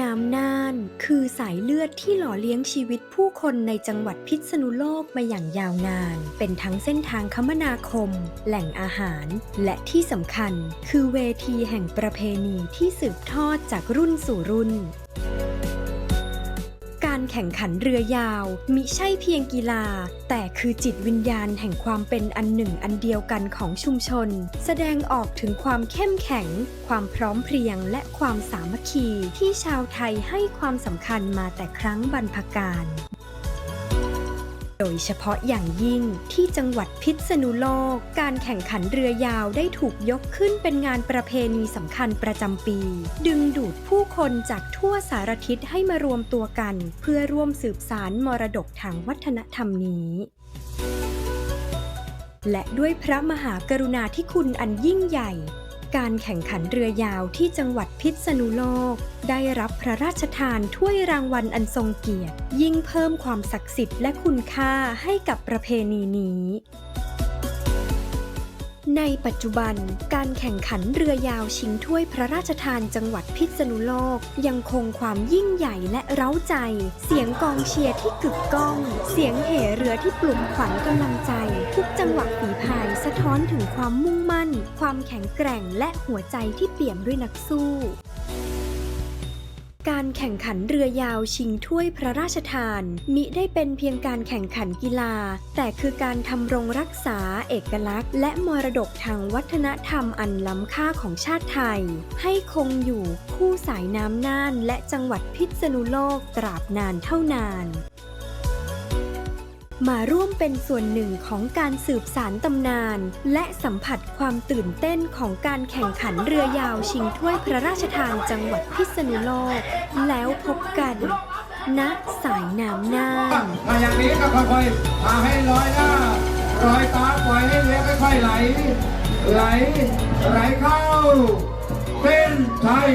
น้ำน่าน คือสายเลือดที่หล่อเลี้ยงชีวิตผู้คนในจังหวัดพิษณุโลกมาอย่างยาวนาน เป็นทั้งเส้นทางคมนาคม แหล่งอาหาร และที่สำคัญ คือเวทีแห่งประเพณีที่สืบทอดจากรุ่นสู่รุ่น แข่งขันเรือยาว มิใช่เพียงกีฬา แต่คือจิตวิญญาณแห่งความเป็นอันหนึ่งอันเดียวกันของชุมชน แสดงออกถึงความเข้มแข็ง ความพร้อมเพรียงและความสามัคคีที่ชาวไทยให้ความสำคัญมาแต่ครั้งบรรพกาล ดยเฉพาะอย่างยิ่งที่จังหวัดพิษณุโลก การแข่งขันเรือยาวได้ถูกยกขึ้นเป็นงานประเพณีสำคัญประจำปี ดึงดูดผู้คนจากทั่วสารทิศให้มารวมตัวกัน เพื่อร่วมสืบสารมรดกทางวัฒนธรรมนี้และด้วยพระมหากรุณาธิคุณอันยิ่งใหญ่ การแข่งขันเรือยาวที่จังหวัดพิษณุโลก ได้รับพระราชทานถ้วยรางวัลอันทรงเกียรติ ยิ่งเพิ่มความศักดิ์สิทธิ์และคุณค่าให้กับประเพณีนี้ ในปัจจุบัน การแข่งขันเรือยาวชิงถ้วยพระราชทานจังหวัดพิษณุโลก ยังคงความยิ่งใหญ่และเร้าใจ เสียงกองเชียร์ที่กึกก้อง เสียงเหเรือที่ปลุกขวัญกำลังใจ ทุกจังหวะฝีพายสะท้อนถึงความมุ่งมั่น ความแข็งแกร่งและหัวใจที่เปี่ยมด้วยนักสู้ การแข่งขันเรือยาวชิงถ้วยพระราชทาน มิได้เป็นเพียงการแข่งขันกีฬา แต่คือการทำรงรักษาเอกลักษณ์ และมรดกทางวัฒนธรรมอันล้ำค่าของชาติไทย ให้คงอยู่คู่สายน้ำน่านและจังหวัดพิษณุโลกตราบนานเท่านาน มาร่วมเป็นส่วนหนึ่งของการสืบสารตำนาน และสัมผัสความตื่นเต้นของการแข่งขันเรือยาวชิงถ้วยพระราชทานจังหวัดพิษณุโลก แล้วพบกันณสายน้ำน่านถ้าอย่างนี้ก็ค่อยๆพาให้ลอยหน้าลอยตาปล่อยให้เรือค่อยๆไหล ไหล ไหลเข้าเส้นชัย